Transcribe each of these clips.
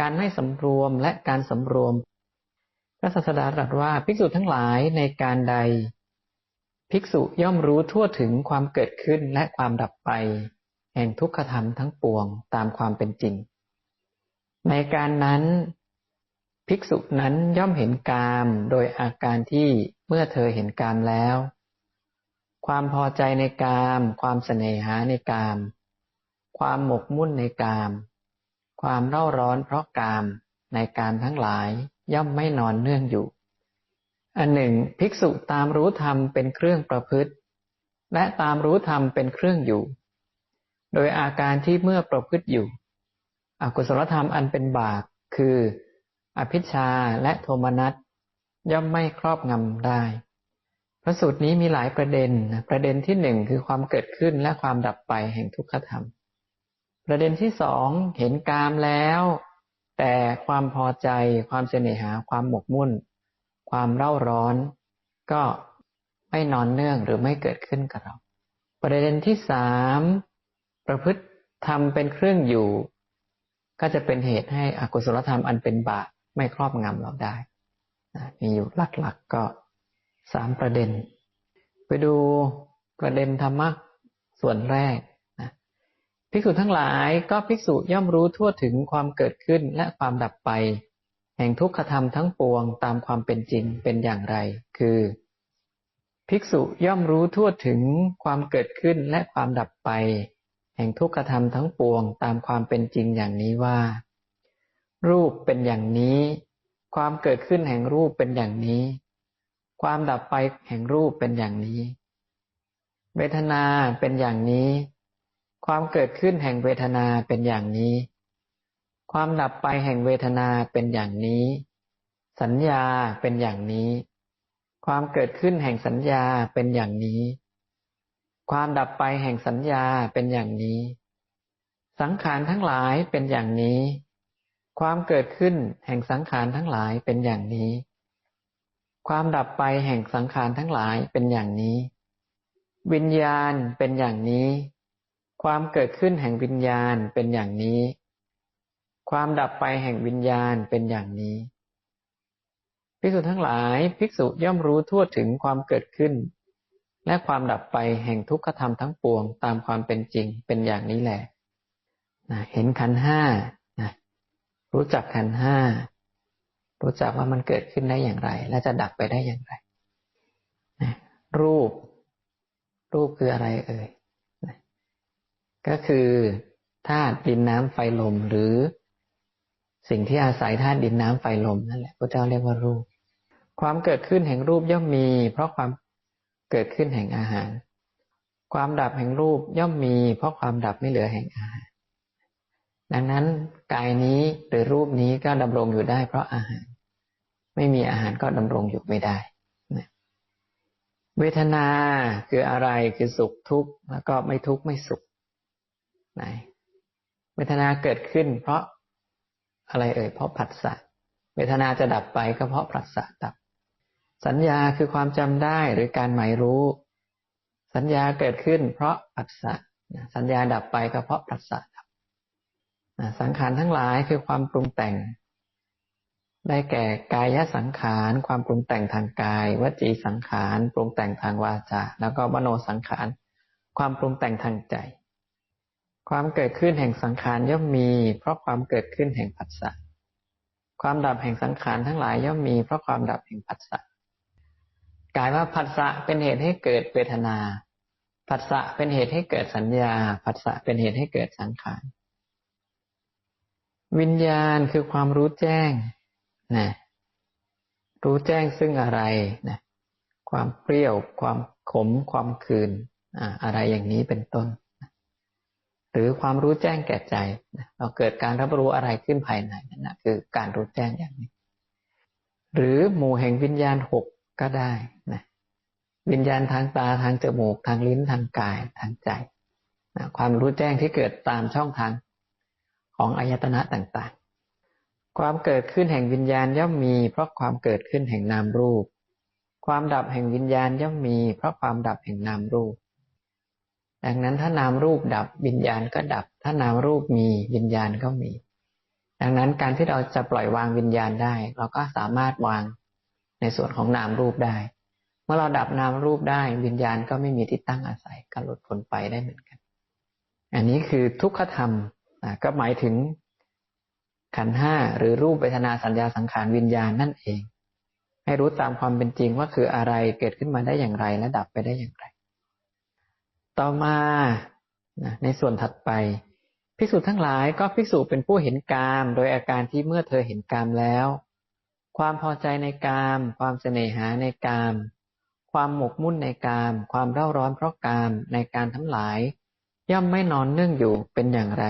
การไม่สำรวมและการสำรวม พระศาสดาตรัสว่าภิกษุทั้งหลายในการใด ภิกษุย่อมรู้ทั่วถึงความเกิดขึ้นและความดับไป แห่งทุกขธรรมทั้งปวงตามความเป็นจริง ในการนั้น ภิกษุนั้นย่อมเห็นกามโดยอาการที่เมื่อเธอเห็นกามแล้ว ความพอใจในกาม ความเสน่หาในกาม ความหมกมุ่นในกาม ความเร่าร้อนเพราะกามในการทั้งหลายย่อมไม่นอนเนื่องอยู่ อันหนึ่ง ภิกษุตามรู้ธรรมเป็นเครื่องประพฤติ และตามรู้ธรรมเป็นเครื่องอยู่ โดยอาการที่เมื่อประพฤติอยู่ อกุศลธรรมอันเป็นบาปคือ อภิชาและโทมนัสย่อมไม่ครอบงำได้ พระสูตรนี้มีหลายประเด็น ประเด็นที่หนึ่งคือความเกิดขึ้นและความดับไปแห่งทุกขธรรม ประเด็นที่สองเห็นกามแล้ว แต่ความพอใจความเสน่หา ความหมกมุ่น ความเร่าร้อน ก็ไม่นอนเนื่องหรือไม่เกิดขึ้นกับเรา ประเด็นที่สามประพฤติธรรมเป็นเครื่องอยู่ ก็จะเป็นเหตุให้อกุศลธรรมอันเป็นบาปไม่ครอบงำเราได้มีอยู่หลักๆก็สามประเด็น ไปดูประเด็นธรรมะส่วนแรก ภิกษุทั้งหลายก็ภิกษุย่อมรู้ทั่วถึงความเกิดขึ้นและความดับไป แห่งทุกขธรรมทั้งปวงตามความเป็นจริงเป็นอย่างไร คือ ภิกษุย่อมรู้ทั่วถึงความเกิดขึ้นและความดับไป แห่งทุกขธรรมทั้งปวงตามความเป็นจริงอย่างนี้ว่า รูปเป็นอย่างนี้ ความเกิดขึ้นแห่งรูปเป็นอย่างนี้ ความดับไปแห่งรูปเป็นอย่างนี้ เวทนาเป็นอย่างนี้ ความเกิดขึ้นแห่งเวทนาเป็นอย่างนี้ ความดับไปแห่งเวทนาเป็นอย่างนี้ สัญญาเป็นอย่างนี้ ความเกิดขึ้นแห่งสัญญาเป็นอย่างนี้ ความดับไปแห่งสัญญาเป็นอย่างนี้ สังขารทั้งหลายเป็นอย่างนี้ ความเกิดขึ้นแห่งสังขารทั้งหลายเป็นอย่างนี้ ความดับไปแห่งสังขารทั้งหลายเป็นอย่างนี้ วิญญาณเป็นอย่างนี้ ความเกิดขึ้นแห่งวิญญาณเป็นอย่างนี้ ความดับไปแห่งวิญญาณเป็นอย่างนี้ ภิกษุทั้งหลาย ภิกษุย่อมรู้ทั่วถึงความเกิดขึ้น และความดับไปแห่งทุกขธรรมทั้งปวงตามความเป็นจริงเป็นอย่างนี้แหละนะเห็นขันห้านะรู้จักขันห้า รู้จักว่ามันเกิดขึ้นได้อย่างไร และจะดับไปได้อย่างไรรูป รูปคืออะไรเอ่ย ก็คือธาตุดินน้ำไฟลมหรือ สิ่งที่อาศัยธาตุดินน้ำไฟลมนั่นแหละพระเจ้าเรียกว่ารูป ความเกิดขึ้นแห่งรูปย่อมมี เพราะความเกิดขึ้นแห่งอาหาร ความดับแห่งรูปย่อมมี เพราะความดับไม่เหลือแห่งอาหาร ดังนั้นกายนี้หรือรูปนี้ก็ดำรงอยู่ได้ เพราะอาหาร ไม่มีอาหารก็ดำรงอยู่ไม่ได้เวทนาคืออะไรคือสุขทุกข์แล้วก็ไม่ทุกข์ไม่สุข ไหนเวทนาเกิดขึ้น เพราะอะไรเอ่ยเพราะผัสสะเวทนาจะดับไปก็เพราะผัสสะดับ สัญญาคือความจำได้หรือการหมายรู้ สัญญาเกิดขึ้น เพราะผัสสะสัญญาดับไปก็เพราะผัสสะดับสังขารทั้งหลายคือความปรุงแต่ง ได้แก่กายสังขาร ความปรุงแต่งทางกายวจีสังขาร ปรุงแต่งทางวาจาแล้วก็มโนสังขาร ความปรุงแต่งทางใจ ความเกิดขึ้นแห่งสังขารย่อมมี เพราะความเกิดขึ้นแห่งผัสสะ ความดับแห่งสังขารทั้งหลายย่อมมี เพราะความดับแห่งผัสสะกลายว่าผัสสะเป็นเหตุให้เกิดเวทนา ผัสสะเป็นเหตุให้เกิดสัญญา ผัสสะเป็นเหตุให้เกิดสังขาร วิญญาณคือความรู้แจ้งนะรู้แจ้งซึ่งอะไรนะความเปรี้ยว ความขม ความคืนอ่าอะไรอย่างนี้เป็นต้น หรือความรู้แจ้งแก่ใจเราเกิดการรับรู้อะไรขึ้นภายในนั่นนะคือการรู้แจ้งอย่างนี้ หรือหมู่แห่งวิญญาณหกก็ได้นะวิญญาณทางตาทางจมูกทางลิ้นทางกายทางใจนะความรู้แจ้งที่เกิดตามช่องทางของอายตนะต่างๆ ความเกิดขึ้นแห่งวิญญาณย่อมมี เพราะความเกิดขึ้นแห่งนามรูป ความดับแห่งวิญญาณย่อมมี เพราะความดับแห่งนามรูป ดังนั้นถ้านามรูปดับวิญญาณก็ดับ ถ้านามรูปมีวิญญาณก็มี ดังนั้นการที่เราจะปล่อยวางวิญญาณได้ เราก็สามารถวางในส่วนของนามรูปได้ เมื่อเราดับนามรูปได้วิญญาณก็ไม่มีที่ตั้งอาศัยก็หลุดพ้นไปได้เหมือนกัน อันนี้คือทุกขธรรมก็หมายถึงขันห้าหรือรูปเวทนาสัญญาสังขารวิญญาณนั่นเอง ให้รู้ตามความเป็นจริงว่าคืออะไรเกิดขึ้นมาได้อย่างไรและดับไปได้อย่างไร ต่อมาในส่วนถัดไปภิกษุทั้งหลายก็ภิกษุเป็นผู้เห็นกาม โดยอาการที่เมื่อเธอเห็นกามแล้ว ความพอใจในกาม ความเสน่หาในกาม ความหมกมุ่นในกาม ความเร่าร้อนเพราะกามในการทั้งหลาย ย่อมไม่นอนเนื่องอยู่เป็นอย่างไร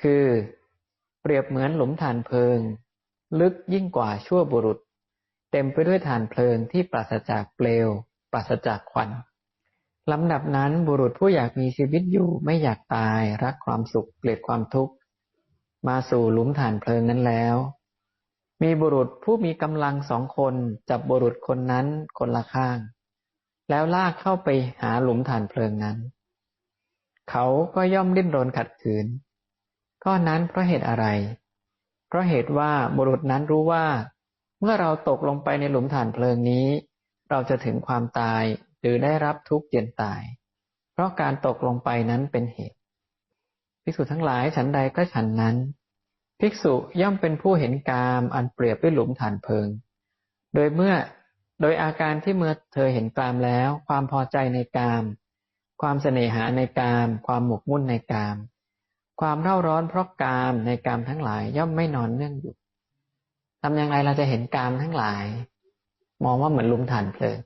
คือ เปรียบเหมือนหลุมฐานเพลิง ลึกยิ่งกว่าชั่วบุรุษ เต็มไปด้วยฐานเพลิงที่ปราศจากเปลว ปราศจากควัน ลำดับนั้นบุรุษผู้อยากมีชีวิตอยู่ไม่อยากตายรักความสุขเกลียดความทุกข์ มาสู่หลุมฐานเพลิงนั้นแล้ว มีบุรุษผู้มีกำลังสองคนจับบุรุษคนนั้นคนละข้าง แล้วลากเข้าไปหาหลุมฐานเพลิงนั้น เขาก็ย่อมดิ้นรนขัดขืนข้อนั้นเพราะเหตุอะไร เพราะเหตุว่าบุรุษนั้นรู้ว่า เมื่อเราตกลงไปในหลุมฐานเพลิงนี้ เราจะถึงความตาย หรือได้รับทุกข์เย็นตาย เพราะการตกลงไปนั้นเป็นเหตุ ภิกษุทั้งหลายฉันใดก็ฉันนั้น ภิกษุย่อมเป็นผู้เห็นกามอันเปรียบด้วยหลุมฐานเพลิง โดยเมื่อโดยอาการที่เมื่อเธอเห็นกามแล้ว ความพอใจในกาม ความเสน่หาในกาม ความหมกมุ่นในกาม ความเร่าร้อนเพราะกามในกามทั้งหลายย่อมไม่นอนเนื่องอยู่ทำอย่างไรเราจะเห็นกามทั้งหลาย มองว่าเหมือนลุมฐานเพลิง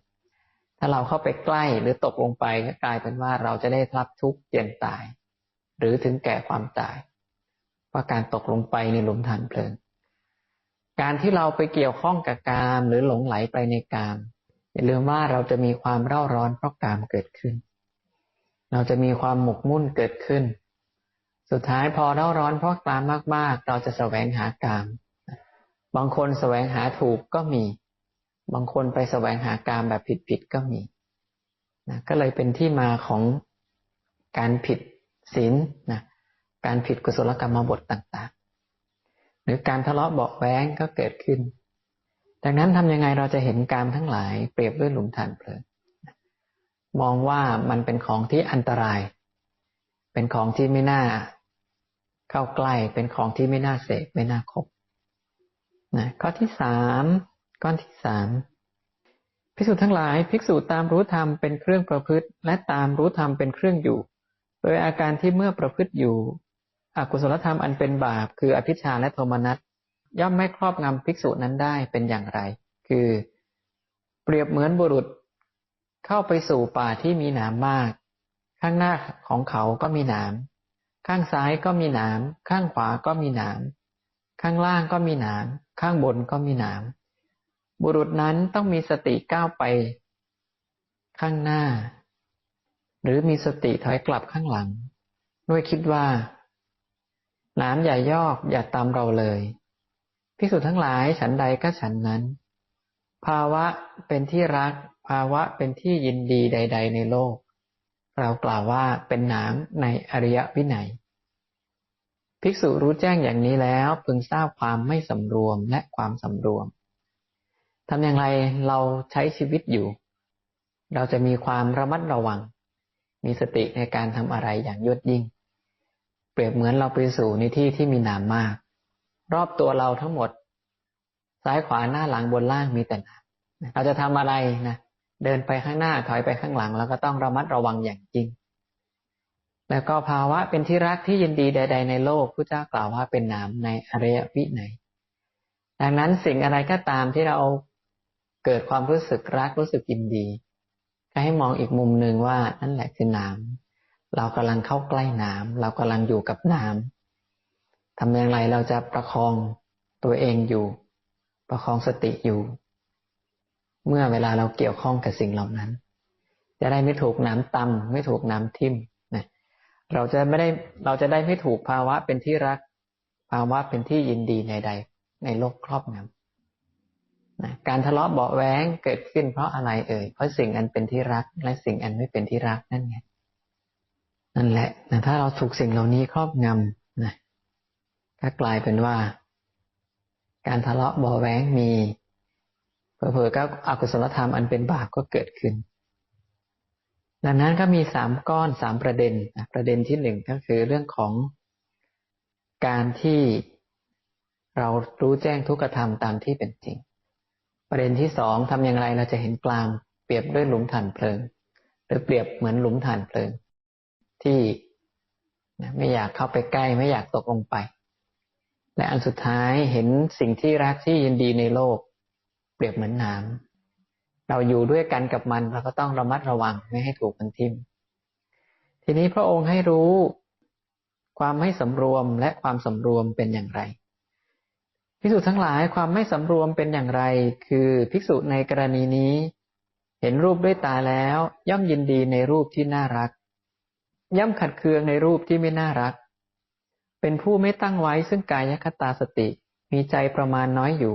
ถ้าเราเข้าไปใกล้หรือตกลงไปก็กลายเป็นว่าเราจะได้รับทุกข์เย็นตาย หรือถึงแก่ความตายเพราะการตกลงไปในหลุมฐานเพลิง การที่เราไปเกี่ยวข้องกับกามหรือหลงไหลไปในกามอย่าลืมว่าเราจะมีความเร่าร้อนเพราะกามเกิดขึ้น เราจะมีความหมกมุ่นเกิดขึ้น สุดท้ายพอเร่าร้อนเพราะกามมาก ๆ เราจะแสวงหากาม บางคนแสวงหาถูกก็มี บางคนไปแสวงหากามแบบผิดๆก็มีนะก็เลยเป็นที่มาของการผิดศีลนะการผิดกุศลกรรมบทต่างๆ หรือการทะเลาะเบาแว้งก็เกิดขึ้น ดังนั้นทำยังไงเราจะเห็นกามทั้งหลายเปรียบด้วยหลุมฐานเพลิงมองว่ามันเป็นของที่อันตราย เป็นของที่ไม่น่าเข้าใกล้ เป็นของที่ไม่น่าเสพไม่น่าคบนะข้อที่สาม ก้อนที่สามภิกษุทั้งหลาย ภิกษุตามรู้ธรรมเป็นเครื่องประพฤติ และตามรู้ธรรมเป็นเครื่องอยู่ โดยอาการที่เมื่อประพฤติอยู่ อกุศลธรรมอันเป็นบาป คืออภิชาและโทมนัสย่อมไม่ครอบงำภิกษุนั้นได้เป็นอย่างไร คือ เปรียบเหมือนบุรุษ เข้าไปสู่ป่าที่มีหนามมาก ข้างหน้าของเขาก็มีหนามข้างซ้ายก็มีหนามข้างขวาก็มีหนามข้างล่างก็มีหนามข้างบนก็มีหนาม บุรุษนั้นต้องมีสติก้าวไป ข้างหน้า หรือมีสติถอยกลับข้างหลัง ด้วยคิดว่าหนามอย่ายอกอย่าตามเราเลยพิสุทั้งหลายฉันใดก็ฉันนั้น ภาวะเป็นที่รัก ภาวะเป็นที่ยินดีใด ๆ ในโลก เรากล่าวว่าเป็นหนามในอริยวินัยภิกษุรู้แจ้งอย่างนี้แล้วพึงทราบความไม่สำรวมและความสำรวม ทำอย่างไรเราใช้ชีวิตอยู่ เราจะมีความระมัดระวัง มีสติในการทำอะไรอย่างยดยิ่ง เปรียบเหมือนเราไปสู่ในที่ที่มีนามมาก รอบตัวเราทั้งหมด ซ้ายขวาหน้าหลังบนล่างมีแต่นามเราจะทำอะไรนะเดินไปข้างหน้าถอยไปข้างหลัง แล้วก็ต้องระมัดระวังอย่างจริง แล้วก็ภาวะเป็นที่รักที่ยินดีใด ๆ ในโลกพระเจ้ากล่าวว่าเป็นนามในอริยวิไนดังนั้นสิ่งอะไรก็ตามที่เรา เกิดความรู้สึกรักรู้สึกยินดีก็ให้มองอีกมุมหนึ่งว่านั่นแหละคือน้ำเรากำลังเข้าใกล้น้ำเรากำลังอยู่กับน้ำทำอย่างไรเราจะประคองตัวเองอยู่ ประคองสติอยู่ เมื่อเวลาเราเกี่ยวข้องกับสิ่งเหล่านั้น จะได้ไม่ถูกน้ำตำไม่ถูกน้ำทิ่มนะเราจะไม่ได้เราจะได้ไม่ถูกภาวะเป็นที่รัก ภาวะเป็นที่ยินดีในใดในโลกครอบงำ นะการทะเลาะเบาแหวงเกิดขึ้นเพราะอะไรเอ่ย เพราะสิ่งอันเป็นที่รัก และสิ่งอันไม่เป็นที่รักนั่นไง นั่นแหละนะถ้าเราถูกสิ่งเหล่านี้ครอบงำนะก็กลายเป็นว่า การทะเลาะเบาะแว้งมีเผลอๆก็อกุศลธรรมอันเป็นบาปก็เกิดขึ้น ดังนั้นก็มีสามก้อนสามประเด็นประเด็นที่หนึ่งก็คือเรื่องของการที่เรารู้แจ้งทุกขธรรมตามที่เป็นจริง ประเด็นที่สองทำอย่างไรเราจะเห็นกลางเปรียบด้วยหลุมถ่านเพลิง หรือเปรียบเหมือนหลุมถ่านเพลิง ที่ไม่อยากเข้าไปใกล้ไม่อยากตกลงไป และอันสุดท้ายเห็นสิ่งที่รักที่ยินดีในโลก เปรียบเหมือนน้ำเราอยู่ด้วยกันกับมันเราก็ต้องระมัดระวังไม่ให้ถูกมันทิ่มทีนี้พระองค์ให้รู้ความไม่สำรวมและความสำรวมเป็นอย่างไร ภิกษุทั้งหลายความไม่สำรวมเป็นอย่างไร คือภิกษุในกรณีนี้ เห็นรูปด้วยตาแล้ว ย่อมยินดีในรูปที่น่ารัก ย่อมขัดเคืองในรูปที่ไม่น่ารัก เป็นผู้ไม่ตั้งไว้ซึ่งกายคตาสติ มีใจประมาณน้อยอยู่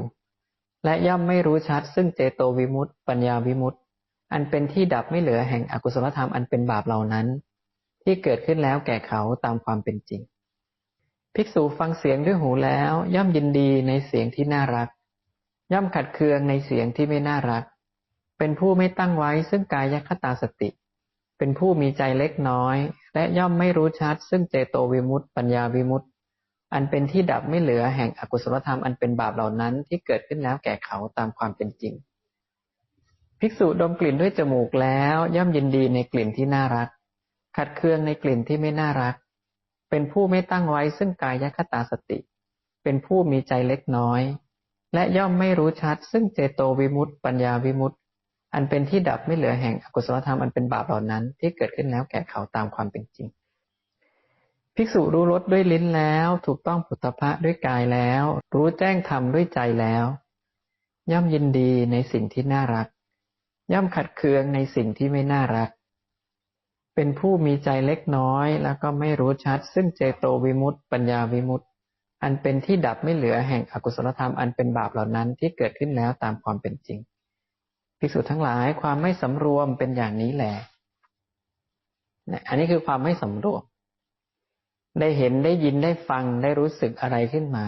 และย่อมไม่รู้ชัด ซึ่งเจโตวิมุตต์ปัญญาวิมุตต์อันเป็นที่ดับไม่เหลือแห่งอกุศลธรรมอันเป็นบาปเหล่านั้น ที่เกิดขึ้นแล้วแก่เขาตามความเป็นจริง ภิกษุฟังเสียงด้วยหูแล้ว ย่อมยินดีในเสียงที่น่ารัก ย่อมขัดเคืองในเสียงที่ไม่น่ารัก เป็นผู้ไม่ตั้งไว้ซึ่งกายคตาสติ เป็นผู้มีใจเล็กน้อย และย่อมไม่รู้ชัด ซึ่งเจโตวิมุตต์ปัญญาวิมุตต์อันเป็นที่ดับไม่เหลือแห่งอกุศลธรรมอันเป็นบาปเหล่านั้นที่เกิดขึ้นแล้วแก่เขาตามความเป็นจริง ภิกษุดมกลิ่นด้วยจมูกแล้ว ย่อมยินดีในกลิ่นที่น่ารัก ขัดเคืองในกลิ่นที่ไม่น่ารัก เป็นผู้ไม่ตั้งไว้ซึ่งกายคตาสติ เป็นผู้มีใจเล็กน้อย และย่อมไม่รู้ชัด ซึ่งเจโตวิมุตต์ปัญญาวิมุตต์อันเป็นที่ดับไม่เหลือแห่งอกุศลธรรมอันเป็นบาปเหล่านั้นที่เกิดขึ้นแล้วแก่เขาตามความเป็นจริง ภิกษุรู้รสด้วยลิ้นแล้ว ถูกต้องผุตภะด้วยกายแล้ว รู้แจ้งธรรมด้วยใจแล้ว ย่อมยินดีในสิ่งที่น่ารัก ย่อมขัดเคืองในสิ่งที่ไม่น่ารัก เป็นผู้มีใจเล็กน้อย แล้วก็ไม่รู้ชัด ซึ่งเจโตวิมุตต์ปัญญาวิมุตต์อันเป็นที่ดับไม่เหลือแห่งอกุศลธรรมอันเป็นบาปเหล่านั้นที่เกิดขึ้นแล้วตามความเป็นจริงภิกษุทั้งหลายความไม่สำรวมเป็นอย่างนี้แหละอันนี้คือความไม่สำรวม ได้เห็นได้ยินได้ฟังได้รู้สึกอะไรขึ้นมา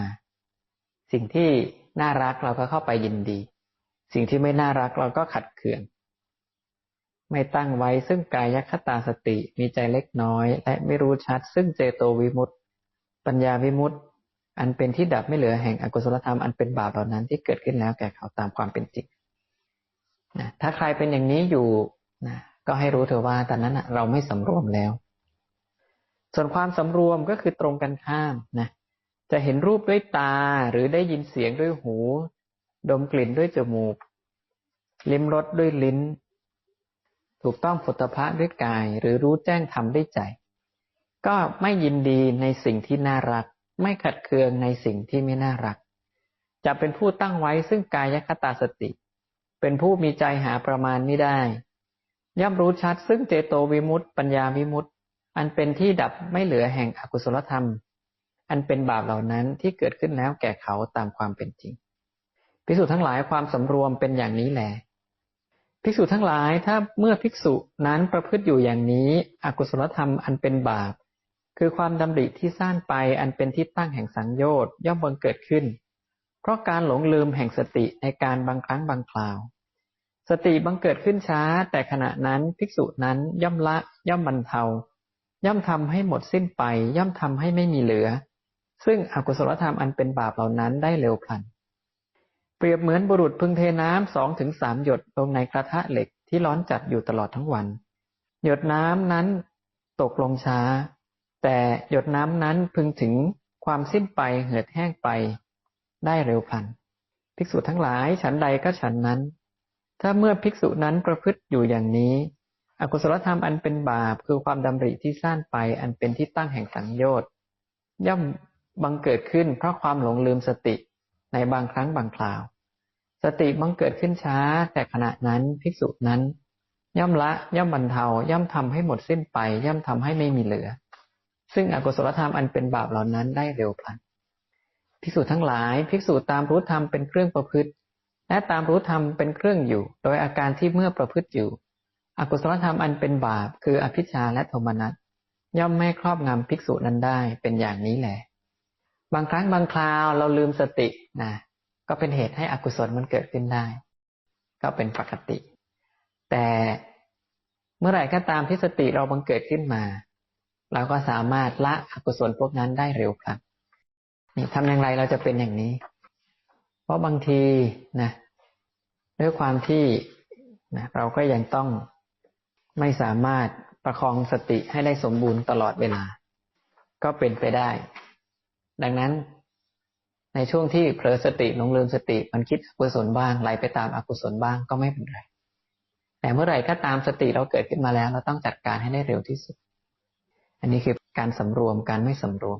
สิ่งที่น่ารักเราก็เข้าไปยินดี สิ่งที่ไม่น่ารักเราก็ขัดเคือง ไม่ตั้งไว้ซึ่งกายคตาสติมีใจเล็กน้อย และไม่รู้ชัด ซึ่งเจโตวิมุตต์ปัญญาวิมุตต์อันเป็นที่ดับไม่เหลือแห่งอกุศลธรรมอันเป็นบาปเหล่านั้นที่เกิดขึ้นแล้วแก่เขาตามความเป็นจริงนะถ้าใครเป็นอย่างนี้อยู่นะก็ให้รู้เถอะว่าตอนนั้นเราไม่สำรวมแล้ว ส่วนความสำรวมก็คือตรงกันข้ามนะจะเห็นรูปด้วยตาหรือได้ยินเสียงด้วยหู ดมกลิ่นด้วยจมูก ลิ้มรสด้วยลิ้น ถูกต้องผลตภะด้วยกาย หรือรู้แจ้งธรรมด้วยใจ ก็ไม่ยินดีในสิ่งที่น่ารัก ไม่ขัดเคืองในสิ่งที่ไม่น่ารัก จะเป็นผู้ตั้งไว้ซึ่งกายคตาสติ เป็นผู้มีใจหาประมาณไม่ได้ ย่อมรู้ชัดซึ่งเจโตวิมุตต์ปัญญาวิมุตต์อันเป็นที่ดับไม่เหลือแห่งอกุศลธรรม อันเป็นบาปเหล่านั้นที่เกิดขึ้นแล้วแก่เขาตามความเป็นจริงพิสูจน์ทั้งหลายความสำรวมเป็นอย่างนี้แหละ ภิกษุทั้งหลายถ้าเมื่อภิกษุนั้นประพฤติอยู่อย่างนี้อกุศลธรรมอันเป็นบาป คือความดำริที่สร้างไปอันเป็นที่ตั้งแห่งสังโยชน์ย่อมบังเกิดขึ้น เพราะการหลงลืมแห่งสติในการบางครั้งบางคราว สติบังเกิดขึ้นช้า แต่ขณะนั้นภิกษุนั้นย่อมละย่อมบรรเทา ย่อมทำให้หมดสิ้นไป ย่อมทำให้ไม่มีเหลือ ซึ่งอกุศลธรรมอันเป็นบาปเหล่านั้นได้เร็วพลัน เปรียบเหมือนบุรุษพึงเทน้ำสองถึงสามหยดลงในกระทะเหล็กที่ร้อนจัดอยู่ตลอดทั้งวัน หยดน้ำนั้นตกลงช้า แต่หยดน้ำนั้นพึงถึงความสิ้นไปเหือดแห้งไป ได้เร็วพลัน ภิกษุทั้งหลายฉันใดก็ฉันนั้น ถ้าเมื่อภิกษุนั้นประพฤติอยู่อย่างนี้ อกุศลธรรมอันเป็นบาปคือความดำริที่สั้นไปอันเป็นที่ตั้งแห่งสังโยชน์ย่อมบังเกิดขึ้นเพราะความหลงลืมสติ ในบางครั้งบางคราว สติบังเกิดขึ้นช้า แต่ขณะนั้นภิกษุนั้น ย่อมละย่อมบรรเทาย่อมทำให้หมดสิ้นไป ย่อมทำให้ไม่มีเหลือ ซึ่งอกุศลธรรมอันเป็นบาปเหล่านั้นได้เร็วพลันภิกษุทั้งหลายภิกษุตามรู้ธรรมเป็นเครื่องประพฤติ และตามรู้ธรรมเป็นเครื่องอยู่ โดยอาการที่เมื่อประพฤติอยู่ อกุศลธรรมอันเป็นบาป คืออภิชาและโทมนัสย่อมไม่ครอบงำภิกษุนั้นได้เป็นอย่างนี้แหละ บางครั้งบางคราวเราลืมสตินะก็เป็นเหตุให้อกุศลมันเกิดขึ้นได้ ก็เป็นปกติ แต่เมื่อไหร่ก็ตามที่สติเราบังเกิดขึ้นมา เราก็สามารถละอกุศลพวกนั้นได้เร็วครับนี่ทำอย่างไรเราจะเป็นอย่างนี้ เพราะบางทีนะด้วยความที่นะเราก็ยังต้องไม่สามารถประคองสติให้ได้สมบูรณ์ตลอดเวลา ก็เป็นไปได้ ดังนั้น ในช่วงที่เผลอสติหลงลืมสติ มันคิดอกุศลบ้างไหลไปตามอกุศลบ้างก็ไม่เป็นไร แต่เมื่อไหร่ก็ตามสติเราเกิดขึ้นมาแล้ว เราต้องจัดการให้ได้เร็วที่สุด อันนี้คือการสำรวมการไม่สำรวม